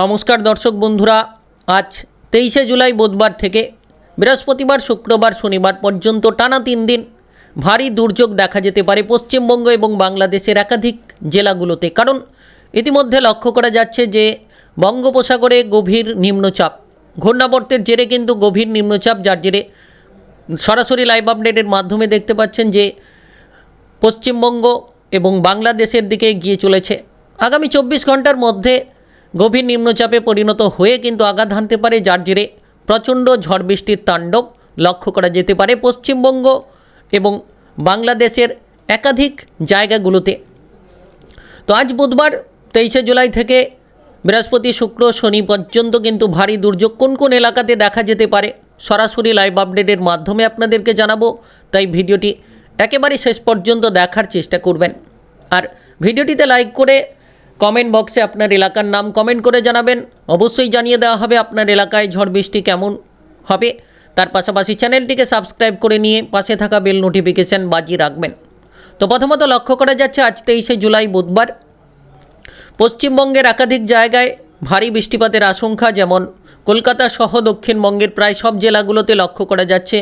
নমস্কার দর্শক বন্ধুরা, আজ তেইশে জুলাই বুধবার থেকে বৃহস্পতিবার, শুক্রবার, শনিবার পর্যন্ত টানা তিন দিন ভারী দুর্যোগ দেখা যেতে পারে পশ্চিমবঙ্গ এবং বাংলাদেশের একাধিক জেলাগুলোতে। কারণ ইতিমধ্যে লক্ষ্য করা যাচ্ছে যে বঙ্গোপসাগরে গভীর নিম্নচাপ, ঘূর্ণাবর্তের জেরে কিন্তু গভীর নিম্নচাপ, যার জেরে সরাসরি লাইভ আপডেটের মাধ্যমে দেখতে পাচ্ছেন যে পশ্চিমবঙ্গ এবং বাংলাদেশের দিকে এগিয়ে চলেছে। আগামী চব্বিশ ঘণ্টার মধ্যে গভীর নিম্নচাপে পরিণত হয়ে কিন্তু আঘাত হানতে পারে যার জেরে প্রচণ্ড ঝড় বৃষ্টির তাণ্ডব লক্ষ্য করা যেতে পারে পশ্চিমবঙ্গ এবং বাংলাদেশের একাধিক জায়গাগুলোতে। তো আজ বুধবার তেইশে জুলাই থেকে বৃহস্পতি শুক্র শনি পর্যন্ত কিন্তু ভারী দুর্যোগ কোন কোন এলাকাতে দেখা যেতে পারে সরাসরি লাইভ আপডেটের মাধ্যমে আপনাদেরকে জানাব, তাই ভিডিওটি একেবারে শেষ পর্যন্ত দেখার চেষ্টা করবেন। আর ভিডিওটিতে লাইক করে কমেন্ট বক্সে আপনার এলাকার নাম কমেন্ট করে জানাবেন। অবশ্যই জানিয়ে দেওয়া হবে আপনার এলাকায় ঝড় বৃষ্টি কেমন হবে। তার পাশাপাশি চ্যানেলটিকে সাবস্ক্রাইব করে নিয়ে পাশে থাকা বেল নোটিফিকেশান বাজিয়ে রাখবেন। তো প্রথমত লক্ষ্য করা যাচ্ছে, আজ তেইশে জুলাই বুধবার পশ্চিমবঙ্গের একাধিক জায়গায় ভারী বৃষ্টিপাতের আশঙ্কা যেমন কলকাতা সহ দক্ষিণবঙ্গের প্রায় সব জেলাগুলোতে লক্ষ্য করা যাচ্ছে।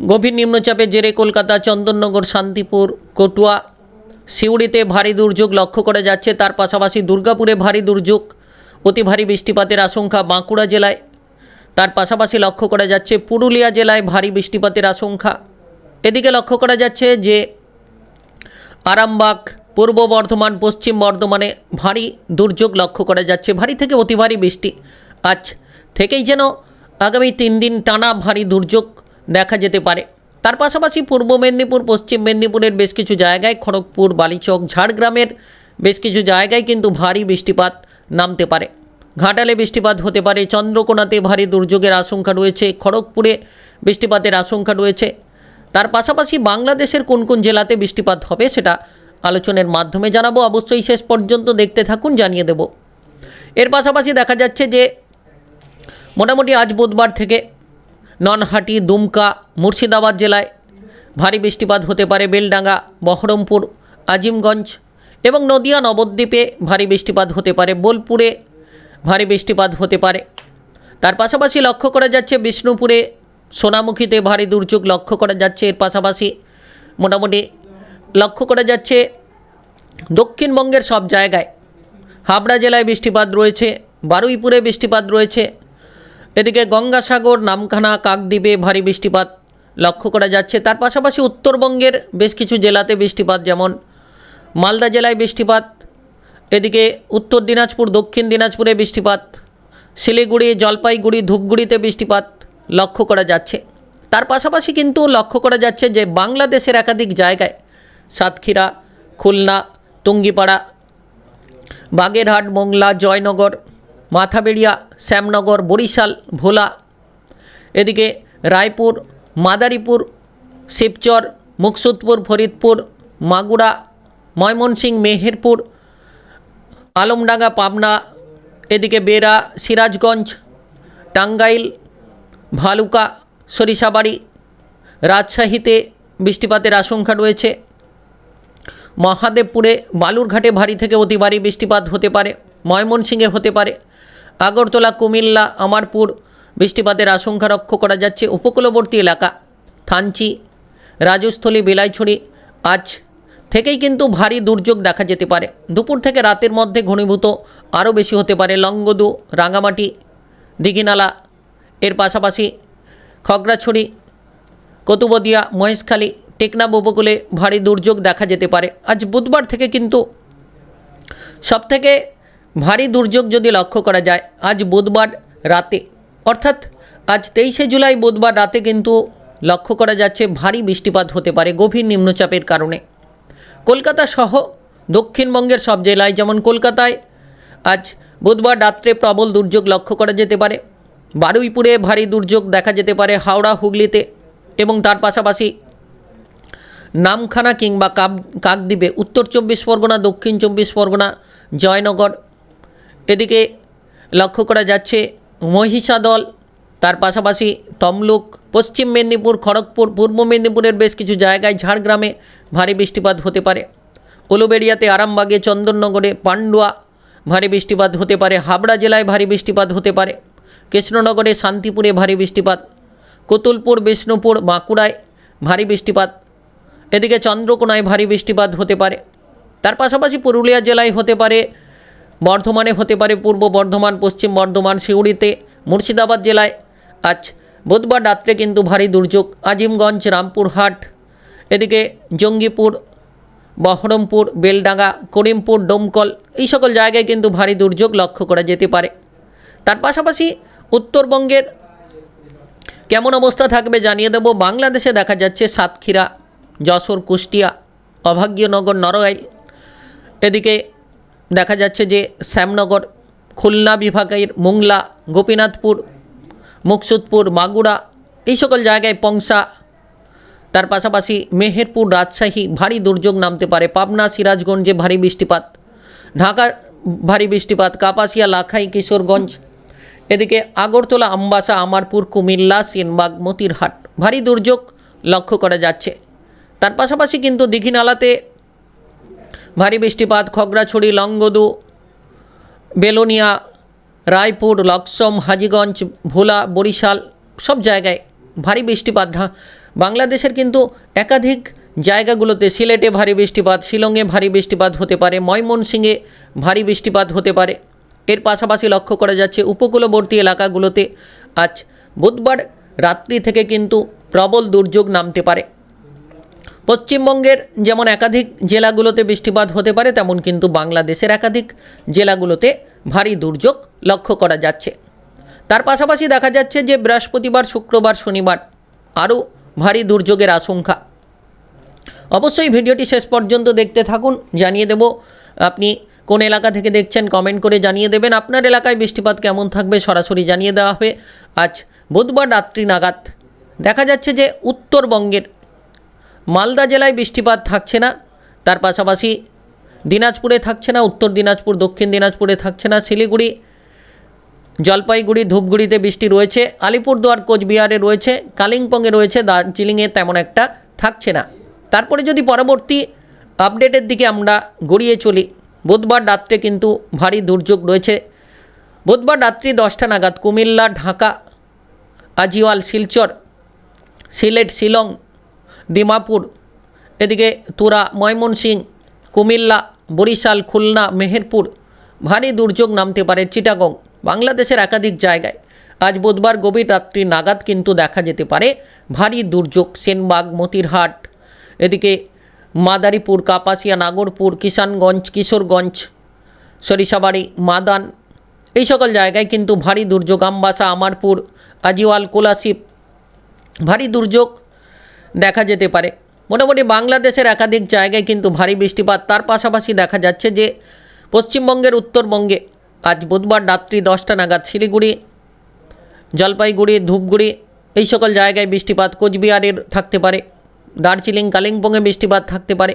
গভীর নিম্নচাপের জেরে কলকাতা, চন্দননগর, শান্তিপুর, কটুয়া সিউড়িতে ভারী দুর্যোগ লক্ষ্য করা যাচ্ছে, তার পাশাপাশি দুর্গাপুরে ভারী দুর্যোগ, অতি ভারী বৃষ্টিপাতের আশঙ্কা বাঁকুড়া জেলায়। তার পাশাপাশি লক্ষ্য করা যাচ্ছে, পুরুলিয়া জেলায় ভারী বৃষ্টিপাতের আশঙ্কা। এদিকে লক্ষ্য করা যাচ্ছে যে, আরামবাগ, পূর্ব বর্ধমান, পশ্চিম বর্ধমানে ভারী দুর্যোগ লক্ষ্য করা যাচ্ছে। ভারী থেকে অতি ভারী বৃষ্টি। আজ থেকেই যেন আগামী তিন দিন টানা ভারী দুর্যোগ দেখা যেতে পারে। তার পাশাপাশি পূর্ব মেদিনীপুর, পশ্চিম মেদিনীপুরের বেশ কিছু জায়গায় খড়গপুর, বালিচক, ঝাড়গ্রামের বেশ কিছু জায়গায় কিন্তু ভারী বৃষ্টিপাত নামতে পারে। ঘাটালে বৃষ্টিপাত হতে পারে, চন্দ্রকোনাতে ভারী দুর্যোগের আশঙ্কা রয়েছে, খড়গপুরে বৃষ্টিপাতের আশঙ্কা রয়েছে। তার পাশাপাশি বাংলাদেশের কোন কোন জেলাতে বৃষ্টিপাত হবে সেটা আলোচনার মাধ্যমে জানাব। অবশ্যই শেষ পর্যন্ত দেখতে থাকুন, জানিয়ে দেব। এর পাশাপাশি দেখা যাচ্ছে যে মোটামুটি আজ বুধবার থেকে ননহাটি, দুমকা মুর্শিদাবাদ জেলায় ভারী বৃষ্টিপাত হতে পারে বেলডাঙ্গা, বহরমপুর, আজিমগঞ্জ এবং নদিয়া নবদ্বীপে ভারী বৃষ্টিপাত হতে পারে বোলপুরে ভারী বৃষ্টিপাত হতে পারে। তার পাশাপাশি লক্ষ্য করা যাচ্ছে বিষ্ণুপুরে সোনামুখীতে ভারী দুর্যোগ লক্ষ্য করা যাচ্ছে। এর পাশাপাশি মোটামুটি লক্ষ্য করা যাচ্ছে দক্ষিণবঙ্গের সব জায়গায় হাবড়া জেলায় বৃষ্টিপাত রয়েছে, বারুইপুরে বৃষ্টিপাত রয়েছে। এদিকে গঙ্গাসাগর, নামখানা, কাকদ্বীপে ভারী বৃষ্টিপাত লক্ষ্য করা যাচ্ছে। তার পাশাপাশি উত্তরবঙ্গের বেশ কিছু জেলাতে বৃষ্টিপাত, যেমন মালদা জেলায় বৃষ্টিপাত, এদিকে উত্তর দিনাজপুর, দক্ষিণ দিনাজপুরে বৃষ্টিপাত, শিলিগুড়ি, জলপাইগুড়ি, ধূপগুড়িতে বৃষ্টিপাত লক্ষ্য করা যাচ্ছে। তার পাশাপাশি কিন্তু লক্ষ্য করা যাচ্ছে যে বাংলাদেশের একাধিক জায়গায় সাতক্ষীরা, খুলনা, টুঙ্গিপাড়া, বাগেরহাট, মোংলা, জয়নগর, মাথাবেড়িয়া, শ্যামনগর, বরিশাল, ভোলা, এদিকে রায়পুর মাদারীপুর, শিবচর, মুকসুদপুর, ফরিদপুর, মাগুরা, ময়মনসিংহ, মেহেরপুর, আলমডাঙ্গা, পাবনা, এদিকে বেরা সিরাজগঞ্জ, টাঙ্গাইল, ভালুকা, সরিষাবাড়ি, রাজশাহীতে বৃষ্টিপাতের আশঙ্কা রয়েছে। মহাদেবপুরে বালুরঘাটে ভারী থেকে অতি ভারী বৃষ্টিপাত হতে পারে, ময়মনসিংহে হতে পারে, আগরতলা, কুমিল্লা, আমারপুর বৃষ্টিপাতের আশঙ্কা লক্ষ্য করা যাচ্ছে উপকূলবর্তী এলাকা। থানচি, রাজস্থলী, বেলাইছড়ি আজ থেকেই কিন্তু ভারী দুর্যোগ দেখা যেতে পারে। দুপুর থেকে রাতের মধ্যে ঘনীভূত আরও বেশি হতে পারে লঙ্গদু রাঙামাটি, দিঘিনালা। এর পাশাপাশি খগড়াছড়ি, কতুবদিয়া, মহেশখালী, টেকনাফ উপকূলে ভারী দুর্যোগ দেখা যেতে পারে। আজ বুধবার থেকে কিন্তু সবথেকে ভারী দুর্যোগ যদি লক্ষ্য করা যায়, আজ বুধবার রাতে অর্থাৎ আজ তেইশে জুলাই বুধবার রাতে কিন্তু লক্ষ্য করা যাচ্ছে ভারী বৃষ্টিপাত হতে পারে গভীর নিম্নচাপের কারণে। কলকাতা সহ দক্ষিণবঙ্গের সব জেলায় যেমন কলকাতায় আজ বুধবার রাত্রে প্রবল দুর্যোগ লক্ষ্য করা যেতে পারে। বারুইপুরে ভারী দুর্যোগ দেখা যেতে পারে হাওড়া, হুগলিতে এবং তার পাশাপাশি নামখানা কিংবা কাক কাকদ্বীপে উত্তর চব্বিশ পরগনা, দক্ষিণ চব্বিশ পরগনা, জয়নগর। এদিকে লক্ষ্য করা যাচ্ছে মহিষাদল, তার পাশাপাশি তমলুক, পশ্চিম মেদিনীপুর, খড়গপুর, পূর্ব মেদিনীপুরের বেশ কিছু জায়গায় ঝাড়গ্রামে ভারী বৃষ্টিপাত হতে পারে। উলুবেড়িয়াতে আরামবাগে, চন্দননগরে পান্ডুয়া ভারী বৃষ্টিপাত হতে পারে। হাবড়া জেলায় ভারী বৃষ্টিপাত হতে পারে। কৃষ্ণনগরে, শান্তিপুরে ভারী বৃষ্টিপাত। কুতুলপুর, বিষ্ণুপুর, বাঁকুড়ায় ভারী বৃষ্টিপাত। এদিকে চন্দ্রকোনায় ভারী বৃষ্টিপাত হতে পারে। তার পাশাপাশি পুরুলিয়া জেলায় হতে পারে বর্ধমানে হতে পারে পূর্ব বর্ধমান, পশ্চিম বর্ধমান সিউড়িতে মুর্শিদাবাদ জেলায়। আজ বুধবার রাত্রে কিন্তু ভারী দুর্যোগ। আজিমগঞ্জ, রামপুরহাট, এদিকে জঙ্গিপুর, বহরমপুর, বেলডাঙ্গা, করিমপুর, ডোমকল, এই সকল জায়গায় কিন্তু ভারী দুর্যোগ লক্ষ্য করা যেতে পারে। তার পাশাপাশি উত্তরবঙ্গের কেমন অবস্থা থাকবে জানিয়ে দেব। বাংলাদেশে দেখা যাচ্ছে সাতক্ষীরা, যশোর, কুষ্টিয়া, অভাগ্যনগর নরগাইল এদিকে দেখা যাচ্ছে যে শ্যামনগর, খুলনা বিভাগের মোংলা, গোপীনাথপুর, মুকসুদপুর, মাগুরা, এই সকল জায়গায় পংসা। তার পাশাপাশি মেহেরপুর রাজশাহী ভারী দুর্যোগ নামতে পারে। পাবনা, সিরাজগঞ্জে ভারী বৃষ্টিপাত। ঢাকা ভারী বৃষ্টিপাত। কাপাসিয়া, লাখাই, কিশোরগঞ্জ। এদিকে আগরতলা, আম্বাসা, আমারপুর, কুমিল্লা, সেনবাগ, মতিরহাট ভারী দুর্যোগ লক্ষ্য করা যাচ্ছে। তার পাশাপাশি কিন্তু দীঘিনালাতে ভারী বৃষ্টিপাত, খগড়াছড়ি, লংগদু, বেলোনিয়া, রায়পুর, লক্সম, হাজিগঞ্জ, ভোলা, বরিশাল, সব জায়গায় ভারী বৃষ্টিপাত। বাংলাদেশের কিন্তু একাধিক জায়গাগুলোতে সিলেটে ভারী বৃষ্টিপাত, শিলংয়ে ভারী বৃষ্টিপাত হতে পারে, ময়মনসিংহে ভারী বৃষ্টিপাত হতে পারে। এর পাশাপাশি লক্ষ্য করা যাচ্ছে, উপকূলবর্তী এলাকাগুলোতে আজ বুধবার রাত্রি থেকে কিন্তু প্রবল দুর্যোগ নামতে পারে। পশ্চিমবঙ্গের যেমন একাধিক জেলাগুলোতে বৃষ্টিপাত হতে পারে, তেমন কিন্তু বাংলাদেশের একাধিক জেলাগুলোতে ভারী দুর্যোগ লক্ষ্য করা যাচ্ছে। তার পাশাপাশি দেখা যাচ্ছে যে বৃহস্পতিবার, শুক্রবার, শনিবার আরও ভারী দুর্যোগের আশঙ্কা। অবশ্যই ভিডিওটি শেষ পর্যন্ত দেখতে থাকুন, জানিয়ে দেব আপনি কোন এলাকা থেকে দেখছেন, কমেন্ট করে জানিয়ে দেবেন আপনার এলাকায় বৃষ্টিপাত কেমন থাকবে, সরাসরি জানিয়ে দেওয়া হবে। আজ বুধবার রাত্রি নাগাদ দেখা যাচ্ছে যে উত্তরবঙ্গের মালদা জেলায় বৃষ্টিপাত থাকছে না। তার পাশাপাশি দিনাজপুরে থাকছে না, উত্তর দিনাজপুর, দক্ষিণ দিনাজপুরে থাকছে না, শিলিগুড়ি, জলপাইগুড়ি, ধূপগুড়িতে বৃষ্টি রয়েছে, আলিপুরদুয়ার, কোচবিহারে রয়েছে, কালিম্পংয়ে রয়েছে, দার্জিলিংয়ে তেমন একটা থাকছে না। তারপরে যদি পরবর্তী আপডেটের দিকে আমরা গড়িয়ে চলি, বুধবার রাত্রে কিন্তু ভারী দুর্যোগ রয়েছে। বুধবার রাত্রি দশটা নাগাদ কুমিল্লা, ঢাকা, আজিওয়াল, শিলচর, সিলেট, শিলং দিমাপুর এদিকে তুরা ময়মনসিং কুমিল্লা, বরিশাল, খুলনা, মেহেরপুর, ভারী দুর্যোগ নামতে পারে চিটাগং, বাংলাদেশের একাধিক জায়গায়। আজ বুধবার গভীর রাত্রি নাগাদ কিন্তু দেখা যেতে পারে ভারী দুর্যোগ, সেনবাগ, মতিরহাট, এদিকে মাদারীপুর, কাপাসিয়া, নাগরপুর, কিষানগঞ্জ, কিশোরগঞ্জ, সরিষাবাড়ি, মাদান, এই সকল জায়গায় কিন্তু ভারী দুর্যোগ। আমবাসা, আমারপুর, আজিওয়াল কোলাশিপ ভারী দুর্যোগ দেখা যেতে পারে। মোটামুটি বাংলাদেশের একাধিক জায়গায় কিন্তু ভারী বৃষ্টিপাত। তার পাশাপাশি দেখা যাচ্ছে যে পশ্চিমবঙ্গের উত্তরবঙ্গে আজ বুধবার রাত্রি দশটা নাগাদ শিলিগুড়ি, জলপাইগুড়ি, ধূপগুড়ি এই সকল জায়গায় বৃষ্টিপাত। কোচবিহারের থাকতে পারে, দার্জিলিং, কালিম্পংয়ে বৃষ্টিপাত থাকতে পারে।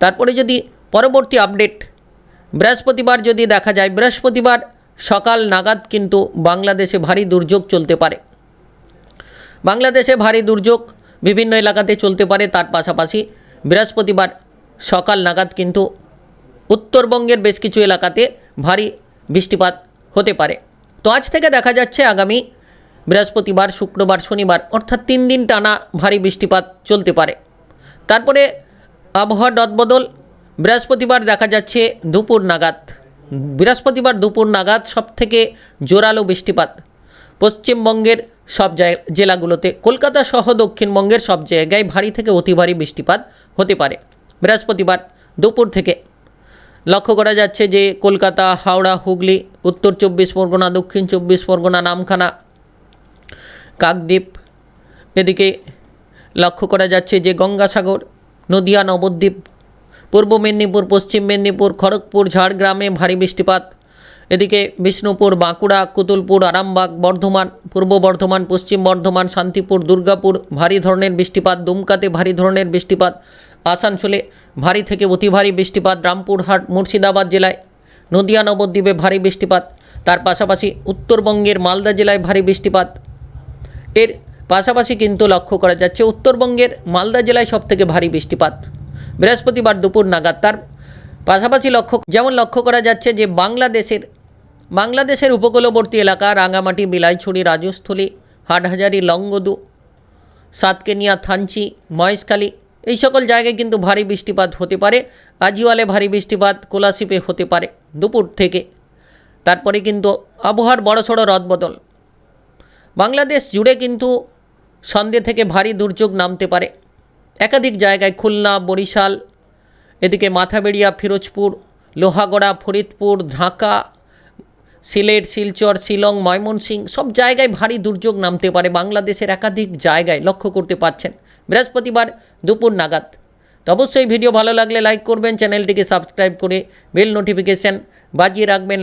তারপরে যদি পরবর্তী আপডেট, বৃহস্পতিবার যদি দেখা যায়, বৃহস্পতিবার সকাল নাগাদ কিন্তু বাংলাদেশে ভারী দুর্যোগ চলতে পারে। বাংলাদেশে ভারী দুর্যোগ বিভিন্ন এলাকাতে চলতে পারে, তার পাশাপাশি বৃহস্পতিবার সকাল নাগাদ কিন্তু উত্তরবঙ্গের বেশ কিছু এলাকাতে ভারী বৃষ্টিপাত হতে পারে। তো আজ থেকে দেখা যাচ্ছে আগামী বৃহস্পতিবার, শুক্রবার, শনিবার অর্থাৎ তিন দিন টানা ভারী বৃষ্টিপাত চলতে পারে। তারপরে আবহাওয়ার রদবদল, বৃহস্পতিবার দেখা যাচ্ছে দুপুর নাগাদ। বৃহস্পতিবার দুপুর নাগাদ সবথেকে জোরালো বৃষ্টিপাত পশ্চিমবঙ্গের সব জেলাগুলোতে, কলকাতা সহ দক্ষিণবঙ্গের সব জায়গায় ভারী থেকে অতি ভারী বৃষ্টিপাত হতে পারে। বৃহস্পতিবার দুপুর থেকে লক্ষ্য করা যাচ্ছে যে কলকাতা, হাওড়া, হুগলি, উত্তর চব্বিশ পরগনা, দক্ষিণ চব্বিশ পরগনা, নামখানা, কাকদ্বীপ, এদিকে লক্ষ্য করা যাচ্ছে যে গঙ্গাসাগর, নদিয়া, নবদ্বীপ, পূর্ব মেদিনীপুর, পশ্চিম মেদিনীপুর, খড়গপুর, ঝাড়গ্রামে ভারী বৃষ্টিপাত এদিকে বিষ্ণুপুর, বাঁকুড়া, কুতুলপুর, আরামবাগ, বর্ধমান, পূর্ব বর্ধমান, পশ্চিম বর্ধমান, শান্তিপুর, দুর্গাপুর ভারী ধরনের বৃষ্টিপাত, দুমকাতে ভারী ধরনের বৃষ্টিপাত, আসানসোলে ভারী থেকে অতি ভারী বৃষ্টিপাত, রামপুরহাট, মুর্শিদাবাদ জেলায় নদিয়া, নবদ্বীপে ভারী বৃষ্টিপাত, তার পাশাপাশি উত্তরবঙ্গের মালদা জেলায় ভারী বৃষ্টিপাত। এর পাশাপাশি কিন্তু লক্ষ্য করা যাচ্ছে উত্তরবঙ্গের মালদা জেলায় সবথেকে ভারী বৃষ্টিপাত। বৃহস্পতিবার দুপুর নাগাদ, তার পাশাপাশি লক্ষ্য যেমন লক্ষ্য করা যাচ্ছে যে বাংলাদেশের বাংলাদেশের উপকূলবর্তী এলাকা রাঙামাটি, বিলাইছড়ি, রাজস্থলী, হাটহাজারি, লংগদু, সাতকেনিয়া, থানচি, মহেশখালী, এই সকল জায়গায় কিন্তু ভারী বৃষ্টিপাত হতে পারে। আজিওয়ালে ভারী বৃষ্টিপাত কোলাশিপে হতে পারে দুপুর থেকে। তারপরে কিন্তু আবহাওয়ার বড়সড় রদবদল। বাংলাদেশ জুড়ে কিন্তু সন্ধ্যে থেকে ভারী দুর্যোগ নামতে পারে। একাধিক জায়গায় খুলনা, বরিশাল, এদিকে মাথাবেড়িয়া, ফিরোজপুর, লোহাগড়া, ফরিদপুর, ঢাকা সিলেট, শিলচর, শিলং ময়মনসিংহ সব জায়গায় ভারী দুর্যোগ নামতে পারে বাংলাদেশের একাধিক জায়গায়, লক্ষ্য করতে পারছেন বৃহস্পতিবার দুপুর নাগাদ। তো অবশ্যই ভিডিও ভালো লাগলে লাইক করবেন, চ্যানেলটিকে সাবস্ক্রাইব করে বেল নোটিফিকেশান বাজিয়ে রাখবেন।